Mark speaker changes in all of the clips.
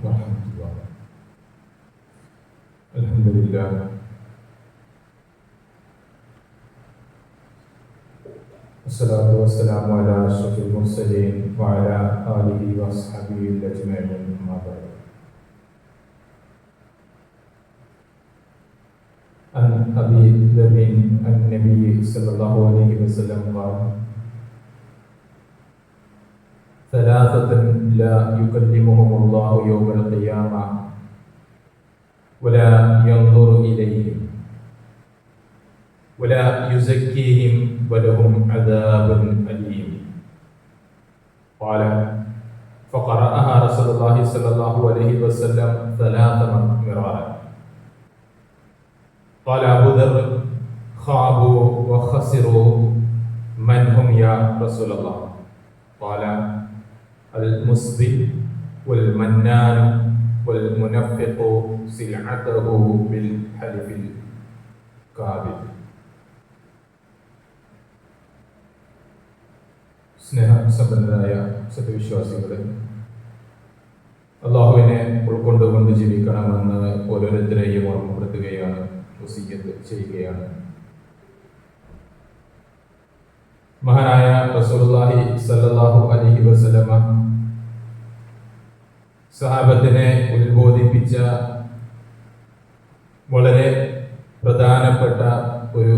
Speaker 1: ورحمة الله الحمد لله والصلاة والسلام على أشرف المرسلين وعلى آله وأصحابه أجمعين. أما بعد عن أبي ذر النبي صلى الله عليه وسلم قال ثلاثة لا يكلمهم الله يوم القيامة ولا ينظر إليهم ولا يزكيهم ولهم عذاب أليم. قال فقرأها رسول الله صلى الله عليه وسلم ثلاث مرارا. قال أبو ذر خابوا وخسروا من هم يا رسول الله؟ قال المسبل والمنان والمنفق سلعته بالحلف الكاذب സ്നേഹസമ്പന്നരായ സത്യവിശ്വാസികളെ അള്ളാഹുവിനെ ഉൾക്കൊണ്ടുകൊണ്ട് ജീവിക്കണമെന്ന് ഓരോരുത്തരെയും ഓർമ്മപ്പെടുത്തുകയാണ് വസീയത്ത് ചെയ്യുകയാണ് മഹാനായ റസൂലുള്ളാഹി സല്ലല്ലാഹു അലൈഹി വസല്ലമ സഹാബത്തിനെ ഉത്ബോധിപ്പിച്ച വളരെ പ്രധാനപ്പെട്ട ഒരു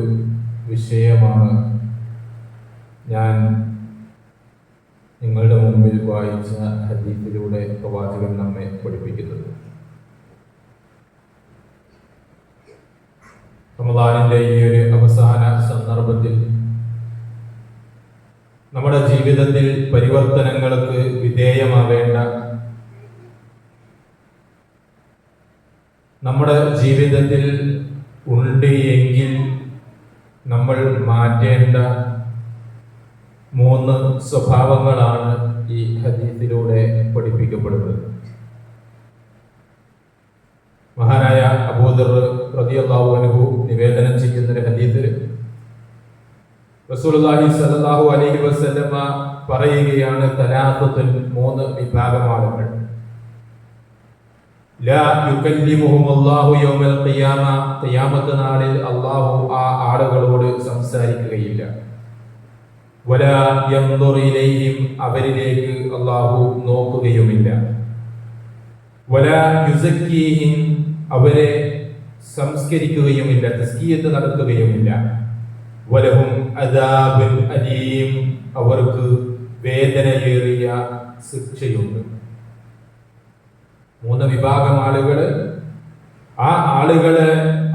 Speaker 1: വിഷയമാണ് ഞാൻ നിങ്ങളുടെ മുമ്പിൽ വായിച്ച ഹദീഫിലൂടെ പ്രവാചകൻ നമ്മെ പഠിപ്പിക്കുന്നത്. റമദാനിന്റെ ഈ ഒരു അവസാന സന്ദർഭത്തിൽ ജീവിതത്തിൽ പരിവർത്തനങ്ങൾക്ക് വിധേയമാവേണ്ട നമ്മുടെ ജീവിതത്തിൽ ഉണ്ട് എങ്കിൽ നമ്മൾ മാറ്റേണ്ട മൂന്ന് സ്വഭാവങ്ങളാണ് ഈ ഹദീസിലൂടെ പഠിപ്പിക്കപ്പെടുന്നത്. മഹാനായ അബൂദർ റളിയല്ലാഹു അനുഭവം നിവേദനം ചെയ്യുന്ന ഒരു റസൂലുള്ളാഹി സ്വല്ലല്ലാഹു അലൈഹി വസല്ലമ പറയുകയാണ് തലാഖത്തിൽ മൂന്ന് വിഭാഗം ആളുകൾ ലാ യുകല്ലിമുഹും യൗമൽ ഖിയാമ ഖിയാമത്ത് നാളിൽ അല്ലാഹു ആ ആളുകളോട് സംസാരിക്കുകയില്ല. വലാ യൻദുർ ഇലൈഹിം അവരിലേക്ക് അല്ലാഹു നോക്കുകയുമില്ല. വലാ യുസക്കീഹിം അവരെ സംസ്കരിക്കുകയുമില്ല തസ്കിയത്ത് നടത്തുകയുമില്ല. വലഹും അലീം. അവർക്ക് വേദനയേറിയ ശിക്ഷയുണ്ട്. മൂന്ന് വിഭാഗം ആളുകൾ. ആ ആളുകൾ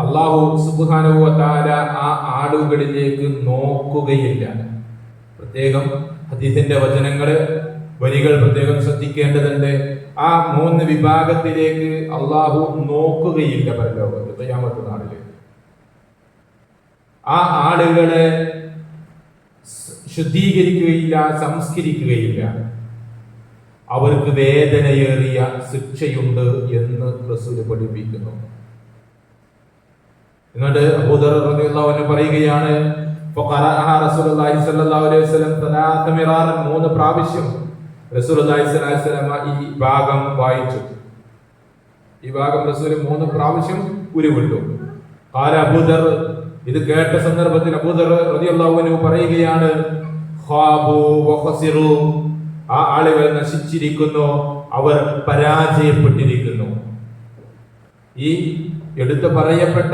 Speaker 1: അള്ളാഹു സുബാനുവതാര ആ ആളുകളിലേക്ക് നോക്കുകയില്ല. പ്രത്യേകം ഹദീസിന്റെ വചനങ്ങൾ വരികൾ പ്രത്യേകം ശ്രദ്ധിക്കേണ്ടതുണ്ട്. ആ മൂന്ന് വിഭാഗത്തിലേക്ക് അള്ളാഹു നോക്കുകയില്ല പരലോകത്ത് തയ്യാമത്ത് നാളിൽ. ആ ആളുകളെ ശുദ്ധീകരിക്കുകയില്ല സംസ്കരിക്കുകയില്ല. അവർക്ക് വേദനയേറിയ ശിക്ഷയുണ്ട് എന്ന് റസൂൽ പഠിപ്പിക്കുന്നു. എന്നിട്ട് അബൂദർ റളിയല്ലാഹു പറയുകയാണ് മൂന്ന് പ്രാവശ്യം റസൂലുള്ളാഹി സ്വല്ലല്ലാഹി അലൈഹി വസല്ലം ഈ ഭാഗം വായിച്ചു. ഈ ഭാഗം റസൂൽ മൂന്ന് പ്രാവശ്യം ഉരുവിട്ടു. കാല അബൂദർ ഇത് കേട്ട സന്ദർഭത്തിൽ അബൂദർ അൻഹു പറയുകയാണ് ആ ആളുകൾ നശിച്ചിരിക്കുന്നു അവർ പരാജയപ്പെട്ടിരിക്കുന്നു. ഈ എടുത്തു പറയപ്പെട്ട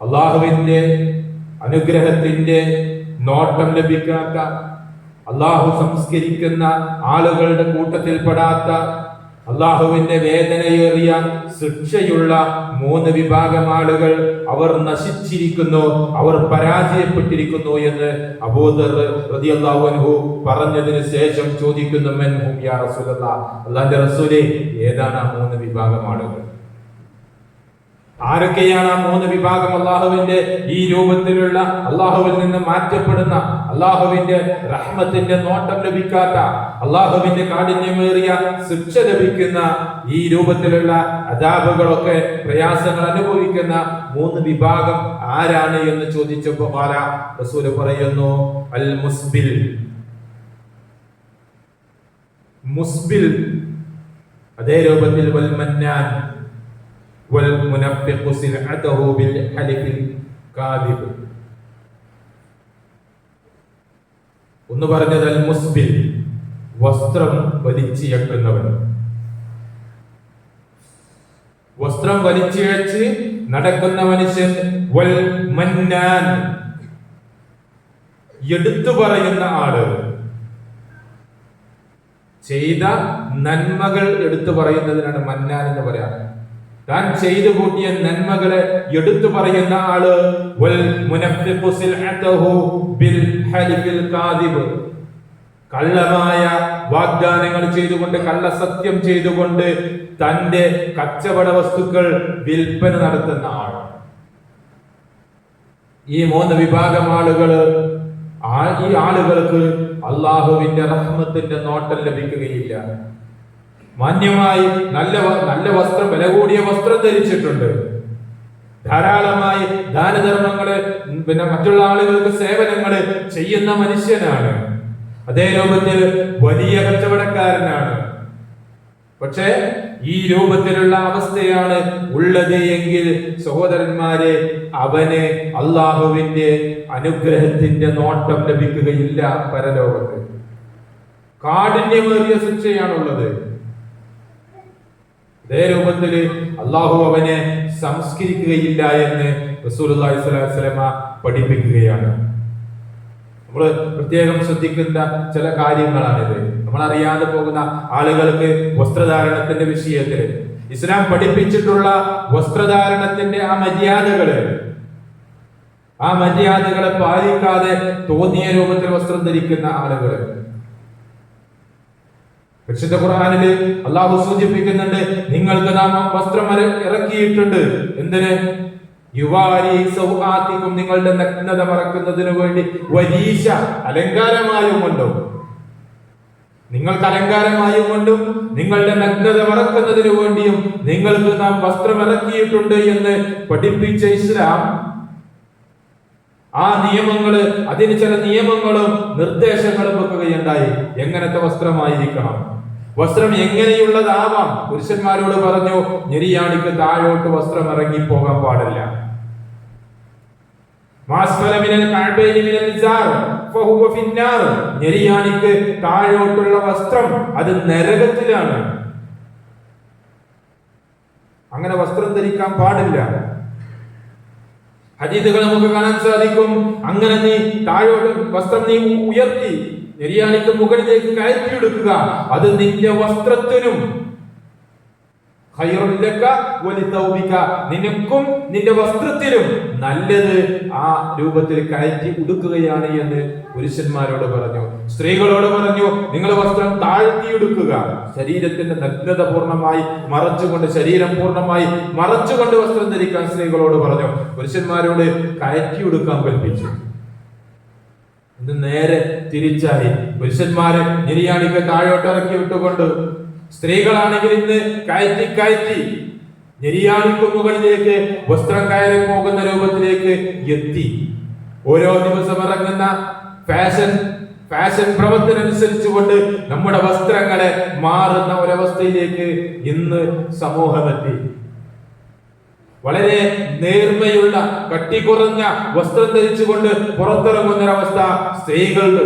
Speaker 1: അള്ളാഹുവിന്റെ അനുഗ്രഹത്തിന്റെ നോട്ടം ലഭിക്കാത്ത അള്ളാഹു സംസ്കരിക്കുന്ന ആളുകളുടെ കൂട്ടത്തിൽപ്പെടാത്ത അള്ളാഹുവിന്റെ വേദനയേറിയ ശിക്ഷയുള്ള മൂന്ന് വിഭാഗം ആളുകൾ അവർ നശിച്ചിരിക്കുന്നു അവർ പരാജയപ്പെട്ടിരിക്കുന്നു എന്ന് അബൂദർ റളിയല്ലാഹു പറഞ്ഞതിന് ശേഷം ചോദിക്കുന്നു മെൻ ഹും യാ റസൂലല്ലാഹ് അല്ലാഹുവിന്റെ റസൂലേ ഏതാണ് ആ മൂന്ന് വിഭാഗം ആളുകൾ? ആരൊക്കെയാണ് ആ മൂന്ന് വിഭാഗം അള്ളാഹുവിന്റെ ഈ രൂപത്തിലുള്ള അള്ളാഹുവിൽ നിന്ന് മാറ്റപ്പെടുന്ന അള്ളാഹുവിന്റെ റഹ്മത്തിന്റെ നോട്ടം ലഭിക്കാത്ത അള്ളാഹുവിന്റെ കാഠിന്യമേറിയ ശിക്ഷ ലഭിക്കുന്ന ഈ രൂപത്തിലുള്ള അതാപുകളൊക്കെ പ്രയാസങ്ങൾ അനുഭവിക്കുന്ന മൂന്ന് വിഭാഗം ആരാണ് എന്ന് ചോദിച്ചപ്പോ പാല റസൂൽ പറയുന്നു അൽ മുസ്ബിൽ. മുസ്ബിൽ അതേ രൂപത്തിൽ വൽ മന്നാൻ. വൽ മുനഫിഖു بالحلف കാദിബ് ഒന്ന് പറഞ്ഞത് അൽ മുസ്ബിൽ വസ്ത്രം വലിച്ചിയക്കുന്നവൻ വസ്ത്രം വലിച്ചിഴച്ച് നടക്കുന്ന മനുഷ്യൻ വൽ മന്നാൻ. എടുത്തു പറയുന്ന ആൾ. ചെയ്ത നന്മകൾ എടുത്തു പറയുന്നതിനാണ് മന്നാൻ എന്ന് പറയാം താൻ ചെയ്തു കൂട്ടിയ നന്മകളെ എടുത്തു പറയുന്ന ആൾ കള്ളമായ വാഗ്ദാനങ്ങൾ ചെയ്തുകൊണ്ട് കള്ളസത്യം ചെയ്തുകൊണ്ട് തന്റെ കച്ചവട വസ്തുക്കൾ വിൽപ്പന നടത്തുന്ന ആൾ. ഈ മൂന്ന് വിഭാഗം ആളുകൾ ഈ ആളുകൾക്ക് അള്ളാഹുവിന്റെ റഹ്മത്തിന്റെ നോട്ടം ലഭിക്കുകയില്ല. മാന്യമായി നല്ല നല്ല വസ്ത്രം വില കൂടിയ വസ്ത്രം ധരിച്ചിട്ടുണ്ട്. ധാരാളമായി ദാനധർമ്മങ്ങൾ പിന്നെ മറ്റുള്ള ആളുകൾക്ക് സേവനങ്ങൾ ചെയ്യുന്ന മനുഷ്യനാണ്. അതേ രൂപത്തിൽ വലിയ കച്ചവടക്കാരനാണ്. പക്ഷേ ഈ രൂപത്തിലുള്ള അവസ്ഥയാണ് ഉള്ളത് എങ്കിൽ സഹോദരന്മാരെ അവന് അള്ളാഹുവിന്റെ അനുഗ്രഹത്തിന്റെ നോട്ടം ലഭിക്കുകയില്ല പരലോകത്ത്. കാഠിന്യമേറിയ ശിക്ഷയാണുള്ളത്. അതേ രൂപത്തിൽ അള്ളാഹു അവനെ സംസ്കരിക്കുകയില്ല എന്ന് റസൂലുള്ളാഹി സ്വലാസ്ലമ പഠിപ്പിക്കുകയാണ്. നമ്മൾ പ്രത്യേകം ശ്രദ്ധിക്കുന്ന ചില കാര്യങ്ങളാണിത്. നമ്മൾ അറിയാതെ പോകുന്ന ആളുകൾക്ക് വസ്ത്രധാരണത്തിന്റെ വിഷയത്തിൽ ഇസ്ലാം പഠിപ്പിച്ചിട്ടുള്ള വസ്ത്രധാരണത്തിന്റെ ആ മര്യാദകൾ ആ മര്യാദകളെ പാലിക്കാതെ തോന്നിയ രൂപത്തിൽ വസ്ത്രം ധരിക്കുന്ന ആളുകൾ പരിശുദ്ധ ഖുർആാനിൽ അള്ളാഹു സൂചിപ്പിക്കുന്നുണ്ട് നിങ്ങൾക്ക് നാം വസ്ത്രം ഇറ- ഇറക്കിയിട്ടുണ്ട്. എന്തിന്? യുവാരി സൗഹാത്തിക്കും നിങ്ങളുടെ നഗ്നത മറക്കുന്നതിന് വേണ്ടി വരീശ അലങ്കാരമായും കൊണ്ടും. നിങ്ങൾക്ക് അലങ്കാരമായും കൊണ്ടും നിങ്ങളുടെ നഗ്നത മറക്കുന്നതിന് വേണ്ടിയും നിങ്ങൾക്ക് നാം വസ്ത്രം ഇറക്കിയിട്ടുണ്ട് എന്ന് പഠിപ്പിച്ച ഇസ്ലാം ആ നിയമങ്ങൾ അതിന് ചില നിയമങ്ങളും നിർദ്ദേശങ്ങളും വെക്കുകയുണ്ടായി എങ്ങനത്തെ വസ്ത്രമായിരിക്കണം? വസ്ത്രം എങ്ങനെയുള്ളതാവാം? പുരുഷന്മാരോട് പറഞ്ഞു ഞെരിയാണിക്ക് താഴോട്ട് വസ്ത്രം ഇറങ്ങി പോകാൻ പാടില്ല ഞെരിയാണിക്ക് താഴോട്ടുള്ള വസ്ത്രം അത് നരകത്തിലാണ്. അങ്ങനെ വസ്ത്രം ധരിക്കാൻ പാടില്ല. ഹദീദുകൾ നമുക്ക് കാണാൻ സാധിക്കും അങ്ങനെ നീ താഴോട്ട് വസ്ത്രം നീ ഉയർത്തി നെരിയാണിക്ക് മുകളിലേക്ക് കയറ്റിയെടുക്കുക അത് നിന്റെ വസ്ത്രത്തിനും. നിനക്കും നിന്റെ വസ്ത്രത്തിലും നല്ലത് ആ രൂപത്തിൽ കയറ്റി ഉടുക്കുകയാണ് എന്ന് പുരുഷന്മാരോട് പറഞ്ഞു. സ്ത്രീകളോട് പറഞ്ഞു നിങ്ങൾ വസ്ത്രം താഴ്ത്തിയെടുക്കുക. ശരീരത്തിന്റെ നഗ്നത പൂർണമായി മറച്ചുകൊണ്ട് ശരീരം പൂർണമായി മറച്ചുകൊണ്ട് വസ്ത്രം ധരിക്കാൻ സ്ത്രീകളോട് പറഞ്ഞു. പുരുഷന്മാരോട് കയറ്റി ഉടുക്കാൻ കൽപ്പിച്ചു നേരെ തിരിച്ചായി. പുരുഷന്മാരെ നിര്യാണിക്ക് താഴോട്ടിറക്കി വിട്ടുകൊണ്ട് സ്ത്രീകളാണെങ്കിൽ ഇന്ന് കയറ്റി കയറ്റി നിര്യാണിക്ക് മുകളിലേക്ക് വസ്ത്രം കയറി പോകുന്ന രൂപത്തിലേക്ക് എത്തി. ഓരോ ദിവസം ഇറങ്ങുന്ന ഫാഷൻ ഫാഷൻ ഭ്രമത്തിനനുസരിച്ചുകൊണ്ട് നമ്മുടെ വസ്ത്രങ്ങളെ മാറുന്ന ഒരവസ്ഥയിലേക്ക് ഇന്ന് സമൂഹമെത്തി. വളരെ നേർമയുള്ള കട്ടി കുറഞ്ഞ വസ്ത്രം ധരിച്ചുകൊണ്ട് പുറത്തിറങ്ങുന്ന ഒരവസ്ഥ സ്ത്രീകളുടെ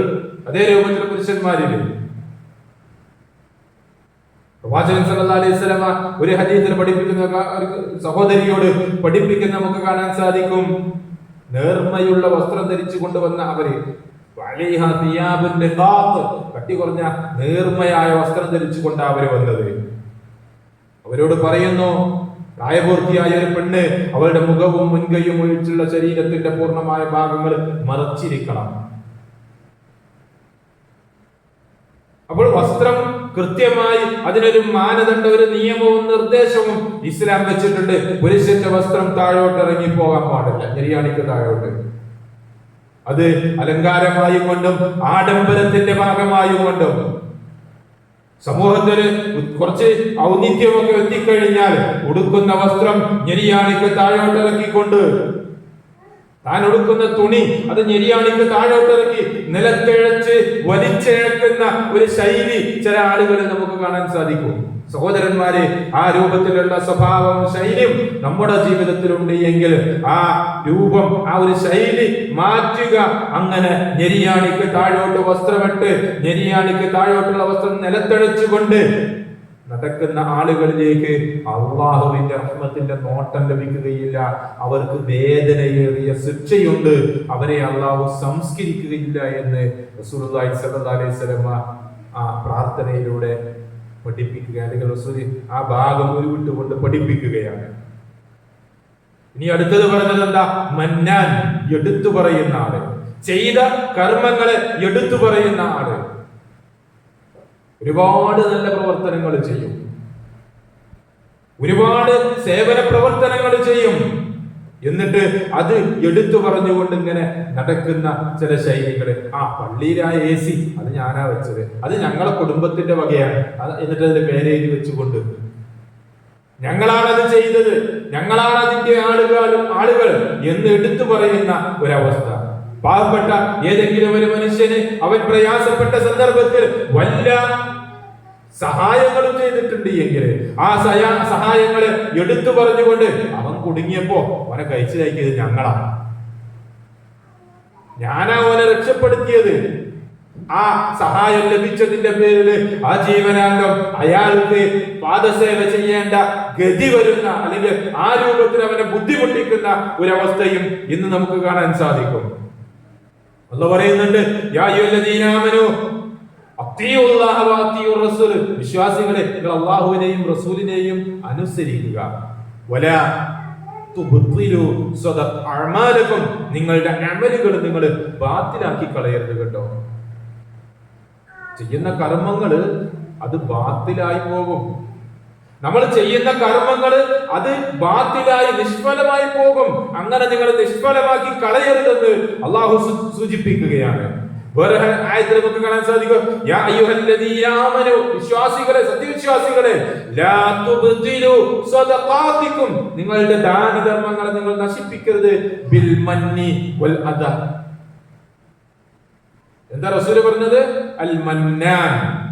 Speaker 1: അതേ രൂപത്തിൽ പുരുഷന്മാരിൽ പ്രവാചകൻ സല്ലല്ലാഹു അലൈഹി വസല്ലമ ഒരു ഹദീസിൽ പഠിപ്പിക്കുന്ന സഹോദരിയോട് പഠിപ്പിക്കുന്ന നമുക്ക് കാണാൻ സാധിക്കും. നേർമയുള്ള വസ്ത്രം ധരിച്ചു കൊണ്ടുവന്ന അവർ. കട്ടി കുറഞ്ഞ നേർമയായ വസ്ത്രം ധരിച്ചുകൊണ്ട് അവർ വന്നത്. അവരോട് പറയുന്നു പ്രായപൂർത്തിയായ ഒരു പെണ്ണ് അവളുടെ മുഖവും മുൻകൈയും ഒഴിച്ചുള്ള ശരീരത്തിന്റെ പൂർണമായ ഭാഗങ്ങൾ മറച്ചിരിക്കണം. അപ്പോൾ വസ്ത്രം കൃത്യമായി അതിനൊരു മാനദണ്ഡ ഒരു നിയമവും നിർദ്ദേശവും ഇസ്ലാം വെച്ചിട്ടുണ്ട്. പുരുഷന്റെ വസ്ത്രം താഴോട്ട് ഇറങ്ങി പോകാൻ പാടില്ല. ശരിയാണിക്ക് താഴോട്ട്. അത് അലങ്കാരമായി കൊണ്ടും ആഡംബരത്തിന്റെ ഭാഗമായി കൊണ്ടും. സമൂഹത്തിന് കുറച്ച് ഔന്നിത്യമൊക്കെ എത്തിക്കഴിഞ്ഞാൽ ഉടുക്കുന്ന വസ്ത്രം ഞെരിയാണിക്ക് താഴോട്ട് ഇറക്കിക്കൊണ്ട് താൻ ഉടുക്കുന്ന തുണി അത് ഞെരിയാണിക്ക് താഴോട്ടിറക്കി നിലത്തിഴച്ച് വലിച്ചിഴക്കുന്ന ഒരു ശൈലി ചില ആളുകളിൽ നമുക്ക് കാണാൻ സാധിക്കും. സഹോദരന്മാരെ ആ രൂപത്തിലുള്ള സ്വഭാവം ശൈലിയും നമ്മുടെ ജീവിതത്തിലുണ്ട് എങ്കിൽ ആ രൂപം ആ ഒരു ശൈലി മാറ്റുക. അങ്ങനെ ഞെരിയാണിക്ക് താഴോട്ട് വസ്ത്രമിട്ട് ഞെരിയാണിക്ക് താഴോട്ടുള്ള വസ്ത്രം നിലത്തെളിച്ചുകൊണ്ട് നടക്കുന്ന ആളുകളിലേക്ക് അള്ളാഹുവിന്റെ റഹ്മത്തിന്റെ നോട്ടം ലഭിക്കുകയില്ല. അവർക്ക് വേദനയേറിയ ശിക്ഷയുണ്ട്. അവരെ അള്ളാഹു സംസ്കരിക്കുകയില്ല എന്ന് സ്വല്ലല്ലാഹി അലൈഹി വസല്ലമ ആ പ്രാർത്ഥനയിലൂടെ പഠിപ്പിക്കുക അല്ലെങ്കിൽ റസൂൽ ആ ഭാഗം ഉരുവിട്ടുകൊണ്ട് പഠിപ്പിക്കുകയാണ്. ഇനി അടുത്തത് പറഞ്ഞത് എന്താ? മന്നാൻ എടുത്തു പറയുന്ന ആൾ. ചെയ്ത കർമ്മങ്ങളെ എടുത്തു പറയുന്ന ആൾ. ഒരുപാട് നല്ല പ്രവർത്തനങ്ങൾ ചെയ്യും. ഒരുപാട് സേവന പ്രവർത്തനങ്ങൾ ചെയ്യും. എന്നിട്ട് അത് എടുത്തു പറഞ്ഞുകൊണ്ട് ഇങ്ങനെ നടക്കുന്ന ചില ശൈലികൾ ആ പള്ളിയിലായ എ സി അത് ഞാനാ വെച്ചത്. അത് ഞങ്ങളെ കുടുംബത്തിന്റെ വകയാണ്. അത് എന്നിട്ട് അതിന്റെ പേരെഴുതി വെച്ചുകൊണ്ട്. ഞങ്ങളാണ് അത് ചെയ്തത്. ഞങ്ങളാണ് അതിന്റെ ആളുകൾ ആളുകൾ എന്ന് എടുത്തു പറയുന്ന ഒരവസ്ഥ. പാവപ്പെട്ട ഏതെങ്കിലും ഒരു മനുഷ്യന് അവൻ പ്രയാസപ്പെട്ട സന്ദർഭത്തിൽ വല്ല സഹായങ്ങളും ചെയ്തിട്ടുണ്ട് എങ്കിൽ ആ സഹാ സഹായങ്ങൾ എടുത്തു പറഞ്ഞുകൊണ്ട് അവൻ കുടുങ്ങിയപ്പോ അവനെ കഴിച്ചു കഴിക്കിയത് ഞങ്ങളാണ് ഞാനാ അവനെ രക്ഷപ്പെടുത്തിയത്. ആ സഹായം ലഭിച്ചതിന്റെ പേരിൽ ആ ജീവനാംഗം അയാൾക്ക് പാദസേവ ചെയ്യേണ്ട ഗതി വരുന്ന അല്ലെങ്കിൽ ആ രൂപത്തിൽ അവനെ ബുദ്ധിമുട്ടിക്കുന്ന ഒരവസ്ഥയും ഇന്ന് നമുക്ക് കാണാൻ സാധിക്കും. അല്ല പറയുന്നുണ്ട് വിശ്വാസികളെ നിങ്ങൾ അള്ളാഹുവിനെയും റസൂലിനെയും അനുസരിക്കുക. വല നിങ്ങളുടെ അമലുകൾ നിങ്ങൾ ബാത്തിലാക്കി കളയരുത് കേട്ടോ. ചെയ്യുന്ന കർമ്മങ്ങൾ അത് ബാത്തിലായി പോകും. നമ്മൾ ചെയ്യുന്ന കർമ്മങ്ങൾ അത് ബാത്തിലായി നിഷ്ഫലമായി പോകും. അങ്ങനെ നിങ്ങൾ നിഷ്ഫലമാക്കി കളയരുതെന്ന് അള്ളാഹു സൂചിപ്പിക്കുകയാണ്. വേറെ ആയത്തിൽ നമുക്ക് കാണാൻ സാധിക്കും. യാ അയ്യുഹല്ലദീയാമനു വിശ്വാസികളെ സത്യവിശ്വാസികളെ ലാ തുബ്തിലു സ്വദഖാതിക്കും നിങ്ങളുടെ ദാനധർമ്മങ്ങളെ നിങ്ങൾ നശിപ്പിക്കരുത്. ബിൽ മന്നി വൽ അദ. എന്താ റസൂൽ പറഞ്ഞത്? അൽ മന്നാൻ.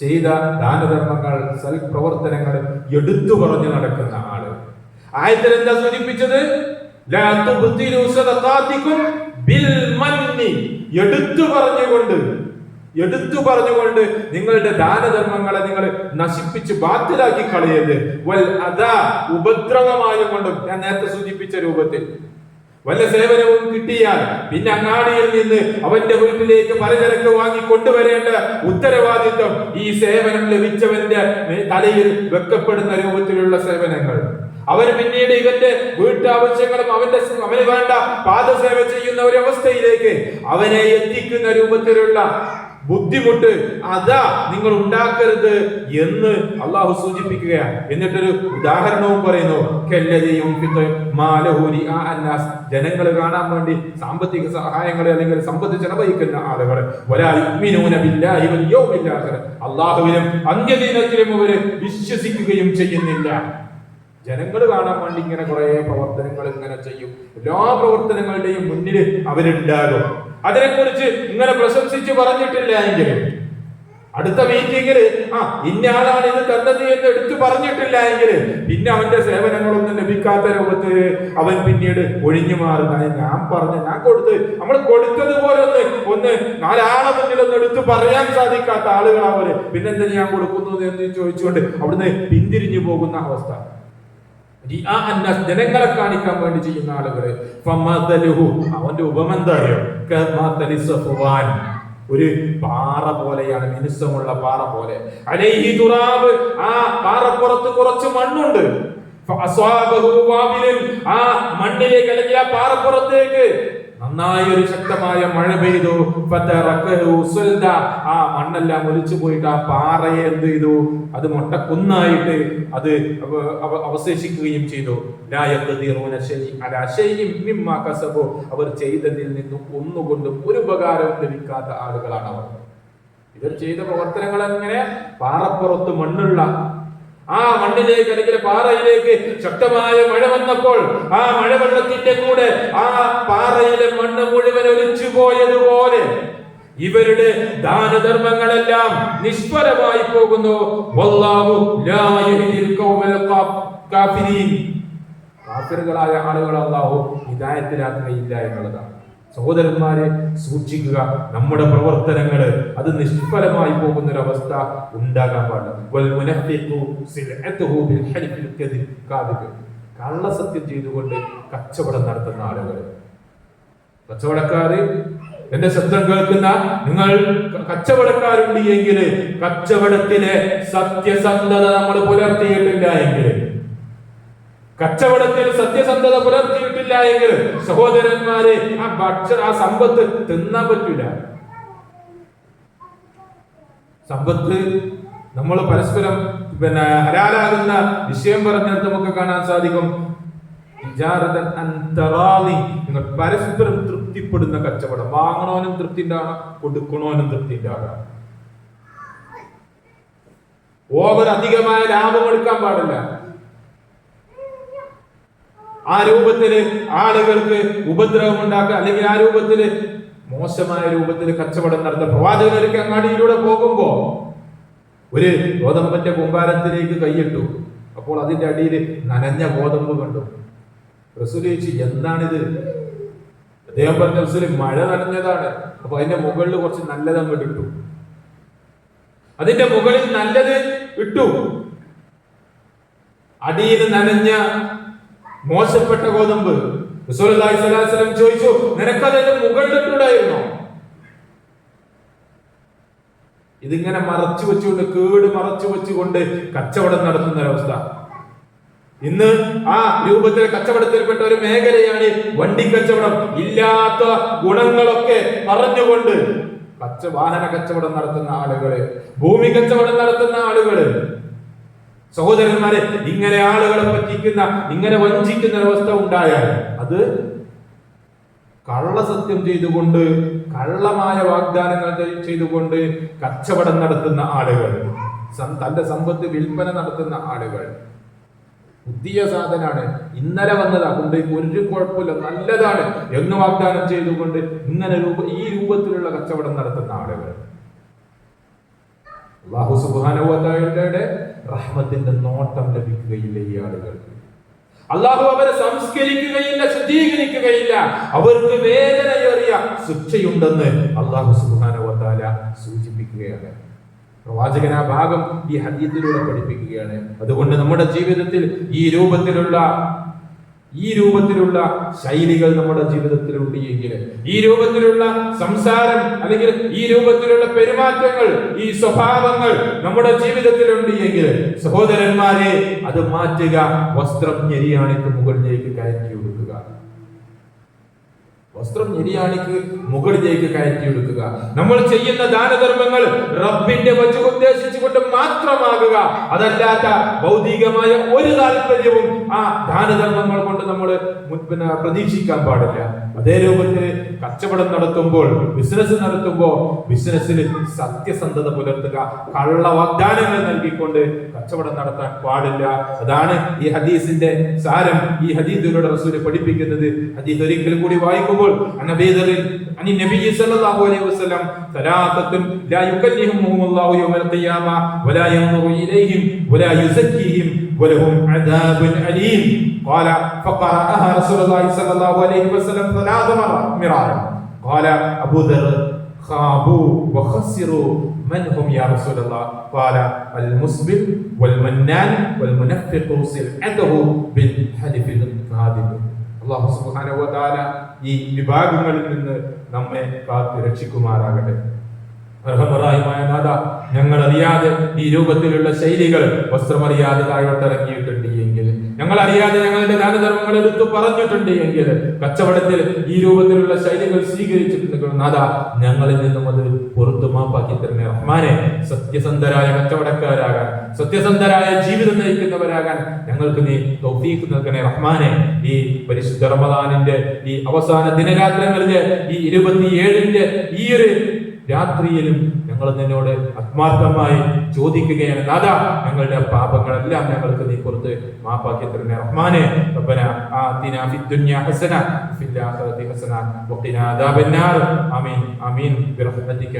Speaker 1: ചെയ്ത ദാനധർമ്മങ്ങൾ സൽപ്രവർത്തനങ്ങൾ എടുത്തു പറഞ്ഞു നടക്കുന്ന ആൾ. ആയത്തിൽ എന്താ സൂചിപ്പിച്ചത് എടുത്തു പറഞ്ഞുകൊണ്ട് എടുത്തു പറഞ്ഞുകൊണ്ട് നിങ്ങളുടെ ദാനധർമ്മങ്ങളെ നിങ്ങൾ നശിപ്പിച്ച് ബാത്തിലാക്കി കളയരുത്. വൽ അതാ ഉപദ്രവമായും കൊണ്ടും ഞാൻ നേരത്തെ സൂചിപ്പിച്ച രൂപത്തിൽ വല്ല സേവനവും കിട്ടിയാൽ പിന്നെ അങ്ങാടിയിൽ നിന്ന് അവന്റെ വീട്ടിലേക്ക് പലചരക്ക് വാങ്ങി കൊണ്ടുവരേണ്ട ഉത്തരവാദിത്വം ഈ സേവനം ലഭിച്ചവന്റെ തലയിൽ വെക്കപ്പെടുന്ന രൂപത്തിലുള്ള സേവനങ്ങൾ. അവർ പിന്നീട് ഇവന്റെ വീട്ടാവശ്യങ്ങളും അവന്റെ അവന് വേണ്ട പാദസേവ ചെയ്യുന്ന ഒരു അവസ്ഥയിലേക്ക് അവനെ എത്തിക്കുന്ന രൂപത്തിലുള്ള ബുദ്ധിമുട്ട് അതാ നിങ്ങൾ ഉണ്ടാക്കരുത് എന്ന് അള്ളാഹു സൂചിപ്പിക്കുകയാണ്. എന്നിട്ടൊരു ഉദാഹരണവും പറയുന്നു. ജനങ്ങൾ കാണാൻ വേണ്ടി സാമ്പത്തിക സഹായങ്ങൾ അല്ലെങ്കിൽ സമ്പത്ത് ചെലവഴിക്കുന്ന ആളുകൾ. അള്ളാഹുവിനും അന്ത്യദിനത്തിലും അവർ വിശ്വസിക്കുകയും ചെയ്യുന്നില്ല. ജനങ്ങൾ കാണാൻ വേണ്ടി ഇങ്ങനെ കുറെ പ്രവർത്തനങ്ങൾ ഇങ്ങനെ ചെയ്യും. എല്ലാ പ്രവർത്തനങ്ങളുടെയും മുന്നിൽ അവരുണ്ടാകും. അതിനെക്കുറിച്ച് ഇങ്ങനെ പ്രശംസിച്ച് പറഞ്ഞിട്ടില്ല എങ്കിൽ അടുത്ത മീറ്റിംഗിൽ ആ ഇന്ന ആളാണ് ഇത് തന്നത് എന്ന് എടുത്തു പറഞ്ഞിട്ടില്ല എങ്കിൽ പിന്നെ അവന്റെ സേവനങ്ങളൊന്നും ലഭിക്കാത്ത രൂപത്തിൽ അവൻ പിന്നീട് ഒഴിഞ്ഞു മാറുന്ന. ഞാൻ പറഞ്ഞു ഞാൻ കൊടുത്ത് നമ്മൾ കൊടുത്തതുപോലെ ഒന്ന് ഒന്ന് നാലാളെ മുന്നിൽ ഒന്ന് എടുത്തു പറയാൻ സാധിക്കാത്ത ആളുകളാവര് പിന്നെന്താ ഞാൻ കൊടുക്കുന്നത് എന്ന് ചോദിച്ചുകൊണ്ട് അവിടുന്ന് പിന്തിരിഞ്ഞു പോകുന്ന അവസ്ഥ. ജനങ്ങളെ കാണിക്കാൻ വേണ്ടി ചെയ്യുന്ന ഫമദലുഹു. അവന്റെ ഉപമ ഒരു പാറ പോലെയാണ് മിനുസമുള്ള പാറ പോലെ. അലൈഹി തുറാവ് ആ പാറപ്പുറത്ത് കുറച്ച് മണ്ണുണ്ട്. ആ മണ്ണിലേക്ക് അല്ലെങ്കിൽ ആ പാറപ്പുറത്തേക്ക് നന്നായി ഒരു ശക്തമായ മഴ പെയ്തു. ആ മണ്ണെല്ലാം ഒലിച്ചു പോയിട്ട് ആ പാറയെ എന്ത് ചെയ്തു? അത് മൊട്ടക്കുന്നായിട്ട് അത് അവ- അവ- അവശേഷിക്കുകയും ചെയ്തു. അവർ ചെയ്തതിൽ നിന്നും ഒന്നുകൊണ്ടും ഒരു ഉപകാരവും ലഭിക്കാത്ത ആളുകളാണ് അവർ. ഇവർ ചെയ്ത പ്രവർത്തനങ്ങൾ എങ്ങനെ? പാറപ്പുറത്ത് മണ്ണുള്ള ആ മണ്ണിലേക്ക് അല്ലെങ്കിൽ പാറയിലേക്ക് ശക്തമായ മഴ വന്നപ്പോൾ ആ മഴവെള്ളത്തിന്റെ കൂടെ ആ പാറയിലെ മണ്ണ് മുഴുവൻ ഒലിച്ചു പോയതുപോലെ ഇവരുടെ ദാനധർമ്മങ്ങളെല്ലാം നിഷ്ഫലമായി പോകുന്നു. കാഫിരീൻ. ആളുകൾ അല്ലാഹു ഹിദായത്തിലാക്കുകയില്ല എന്നുള്ളതാണ്. സഹോദരന്മാരെ സൂക്ഷിക്കുക. നമ്മുടെ പ്രവർത്തനങ്ങൾ അത് നിഷ്ഫലമായി പോകുന്ന ഒരു അവസ്ഥ ഉണ്ടാകാൻ പാടില്ല കള്ളസത്യം ചെയ്തുകൊണ്ട് കച്ചവടം നടത്തുന്ന ആളുകൾ. കച്ചവടക്കാര് എന്റെ ശബ്ദം കേൾക്കുന്ന നിങ്ങൾ കച്ചവടക്കാരുണ്ട് എങ്കിൽ കച്ചവടത്തിലെ സത്യസന്ധത നമ്മൾ പുലർത്തിയിട്ടില്ല എങ്കിൽ. കച്ചവടത്തിൽ സത്യസന്ധത പുലർത്തിയിട്ടില്ല എങ്കിൽ സഹോദരന്മാരെ ആ ഭക്ഷ ആ സമ്പത്ത് തിന്നാൻ പറ്റൂല. സമ്പത്ത് നമ്മൾ പരസ്പരം പിന്നെ ഹരാലാകുന്ന വിഷയം പറഞ്ഞിടത്ത് നമുക്ക് കാണാൻ സാധിക്കും. നിങ്ങൾ പരസ്പരം തൃപ്തിപ്പെടുന്ന കച്ചവടം. വാങ്ങണവനും തൃപ്തി ഉണ്ടാകണം കൊടുക്കണവനും തൃപ്തി ഉണ്ടാകണം ഓവർ അധികമായ ലാഭം എടുക്കാൻ പാടില്ല. ആ രൂപത്തിൽ ആളുകൾക്ക് ഉപദ്രവം ഉണ്ടാക്കുക അല്ലെങ്കിൽ ആ രൂപത്തിൽ മോശമായ രൂപത്തിൽ കച്ചവടം നടത്തുക. പ്രവാചകൻ അങ്ങാടിയിലൂടെ പോകുമ്പോ ഒരു ഗോതമ്പന്റെ കൂമ്പാരത്തിലേക്ക് കൈയിട്ടു. അപ്പോൾ അതിന്റെ അടിയിൽ നനഞ്ഞ ഗോതമ്പ് കണ്ടു. റസൂൽ ചോദിച്ചു എന്താണിത്? അദ്ദേഹം പറഞ്ഞ റസൂൽ മഴ നനഞ്ഞതാണ്. അപ്പൊ അതിന്റെ മുകളിൽ കുറച്ച് നല്ലത് അങ്ങോട്ട് ഇട്ടു. അതിന്റെ മുകളിൽ നല്ലത് ഇട്ടു. അടിയിൽ നനഞ്ഞ മോശപ്പെട്ട ഗോതമ്പ്. ചോദിച്ചു നിനക്കതിന്റെ മുകളിലിട്ടുണ്ടായിരുന്നോ ഇതിങ്ങനെ മറച്ചു വെച്ചുകൊണ്ട് കേട് മറച്ചു വെച്ചുകൊണ്ട് കച്ചവടം നടത്തുന്ന ഒരവസ്ഥ ഇന്ന് ആ രൂപത്തിൽ കച്ചവടത്തിൽപ്പെട്ട ഒരു മേഖലയാണ് വണ്ടി കച്ചവടം. ഇല്ലാത്ത ഗുണങ്ങളൊക്കെ പറഞ്ഞുകൊണ്ട് കച്ച വാഹന കച്ചവടം നടത്തുന്ന ആളുകൾ ഭൂമി കച്ചവടം നടത്തുന്ന ആളുകൾ സഹോദരന്മാരെ ഇങ്ങനെ ആളുകളെ പറ്റിക്കുന്ന ഇങ്ങനെ വഞ്ചിക്കുന്ന അവസ്ഥ ഉണ്ടായാൽ അത് കള്ളസത്യം ചെയ്തുകൊണ്ട് കള്ളമായ വാഗ്ദാനങ്ങൾ ചെയ്- ചെയ്തുകൊണ്ട് കച്ചവടം നടത്തുന്ന ആളുകൾ തന്റെ സമ്പത്ത് വിൽപ്പന നടത്തുന്ന ആളുകൾ. പുതിയ സാധനമാണ് ഇന്നലെ വന്നതാ കൊണ്ട് ഒരു കുഴപ്പമില്ല നല്ലതാണ് എന്ന് വാഗ്ദാനം ചെയ്തുകൊണ്ട് ഇങ്ങനെ രൂപ ഈ രൂപത്തിലുള്ള കച്ചവടം നടത്തുന്ന ആളുകൾ. അള്ളാഹു സുബാനുവതയുടെ റഹ്മത്തിന്റെ നോട്ടം ലഭിക്കുകയില്ല ഈ ആളുകൾക്ക് അള്ളാഹു അവരെ സംസ്കരിക്കുകയില്ല ശുദ്ധീകരിക്കുകയില്ല. അവർക്ക് വേദനയേറിയ ശിക്ഷയുണ്ടെന്ന് അള്ളാഹു സുബാനുവതാല സൂചിപ്പിക്കുകയാണ്. പ്രവാചകൻ ആ ഭാഗം ഈ ഹദീത്തിലൂടെ പഠിപ്പിക്കുകയാണ്. അതുകൊണ്ട് നമ്മുടെ ജീവിതത്തിൽ ഈ രൂപത്തിലുള്ള ഈ രൂപത്തിലുള്ള ശൈലികൾ നമ്മുടെ ജീവിതത്തിലുണ്ട് എങ്കിൽ ഈ രൂപത്തിലുള്ള സംസാരം അല്ലെങ്കിൽ ഈ രൂപത്തിലുള്ള പെരുമാറ്റങ്ങൾ ഈ സ്വഭാവങ്ങൾ നമ്മുടെ ജീവിതത്തിലുണ്ട് എങ്കിൽ സഹോദരന്മാരെ അത് മാറ്റുക. വസ്ത്രം ഞെരിയാണിക്ക് മുകളിലേക്ക് കയറ്റി കൊടുക്കുക വസ്ത്രം ഞെരിയാണിക്ക് മുകളിലേക്ക് കയറ്റി എടുക്കുക നമ്മൾ ചെയ്യുന്ന ദാനധർമ്മങ്ങൾ റബ്ബിന്റെ വച്ച് ഉദ്ദേശിച്ചുകൊണ്ട് മാത്രമാകുക. അതല്ലാത്ത ഭൗതികമായ ഒരു താല്പര്യവും ആ ദാനധർമ്മങ്ങൾ കൊണ്ട് നമ്മൾ പിന്നെ പ്രതീക്ഷിക്കാൻ പാടില്ല. അതേ രൂപത്തിൽ കച്ചവടം നടത്തുമ്പോൾ ബിസിനസ് നടത്തുമ്പോൾ ബിസിനസ്സിൽ സത്യസന്ധത പുലർത്തുക കള്ള വാഗ്ദാനങ്ങൾ നൽകിക്കൊണ്ട് കച്ചവടം നടത്താൻ പാടില്ല. അതാണ് ഈ ഹദീസിന്റെ സാരം. ഈ ഹദീദുകളുടെ റസൂൽ പഠിപ്പിക്കുന്നത്. ഹദീദ് ഒരിക്കൽ കൂടി വായിക്കുമ്പോൾ അനബീദറിൽ അനി നബി സല്ലല്ലാഹു അലൈഹി വസല്ലം സലാസത്തുൻ ലാ യുകല്ലിഹുമുഹും അല്ലാഹു യൗമൽ ഖിയാമ വലാ യൻദുറു ഇലൈഹിം വലാ യുസക്കിഹിം വലഹും അദാബുൻ അലീം قال فقرأها رسول الله صلى الله عليه وسلم ثلاث مرات مرارا قال أبو ذر خابوا وخسروا من هم يا رسول الله قال المسبل والمنان والمنفق سلعته بالحلف الكاذب അള്ളാഹു സുബ്ഹാനഹു വ തആല ഈ വിഭാഗങ്ങളിൽ നിന്ന് നമ്മെ കാത്തു രക്ഷിക്കുമാറാകട്ടെ അർഹമറായുമായ നാഥ ഞങ്ങൾ അറിയാതെ ഈ രൂപത്തിലുള്ള ശൈലികൾ വസ്ത്രമറിയാതെ താഴോട്ടിറങ്ങിയിട്ടുണ്ട് എങ്കിൽ ഞങ്ങൾ അറിയാതെ ഞങ്ങളുടെ ദാനധർമ്മങ്ങൾ എടുത്തു പറഞ്ഞിട്ടുണ്ട് എങ്കിൽ കച്ചവടത്തിൽ ഈ രൂപത്തിലുള്ള ശൈലികൾ സ്വീകരിച്ചിട്ടുണ്ടെങ്കിൽ നാഥ ഞങ്ങളിൽ നിന്നും അത് പുറത്തു മാപ്പാക്കി തരണേ. റഹ്മാനെ സത്യസന്ധരായ കച്ചവടക്കാരാകാൻ സത്യസന്ധരായ ജീവിതം നയിക്കുന്നവരാകാൻ ഞങ്ങൾക്ക് നീ തൗഫീഖ് നൽകണേ. റഹ്മാനെ ഈ പരിശുദ്ധ റമദാനിന്റെ ഈ അവസാന ദിനരാത്രങ്ങളിലെ ഈ ഇരുപത്തിയേഴിന്റെ ഈ ഒരു രാത്രിയിലും ഞങ്ങൾ നിന്നോട് ആത്മാർത്ഥമായി ചോദിക്കുകയാണ്. നാഥ ഞങ്ങളുടെ പാപങ്ങളെല്ലാം ഞങ്ങൾക്ക് നീ പുറത്ത് മാപ്പാക്കി തരണേ. റഹ്മാനെ ഫിൽ ആഖിറതി അദാബന്നാർ. ആമീൻ ആമീൻ. ബിറഹ്മതിക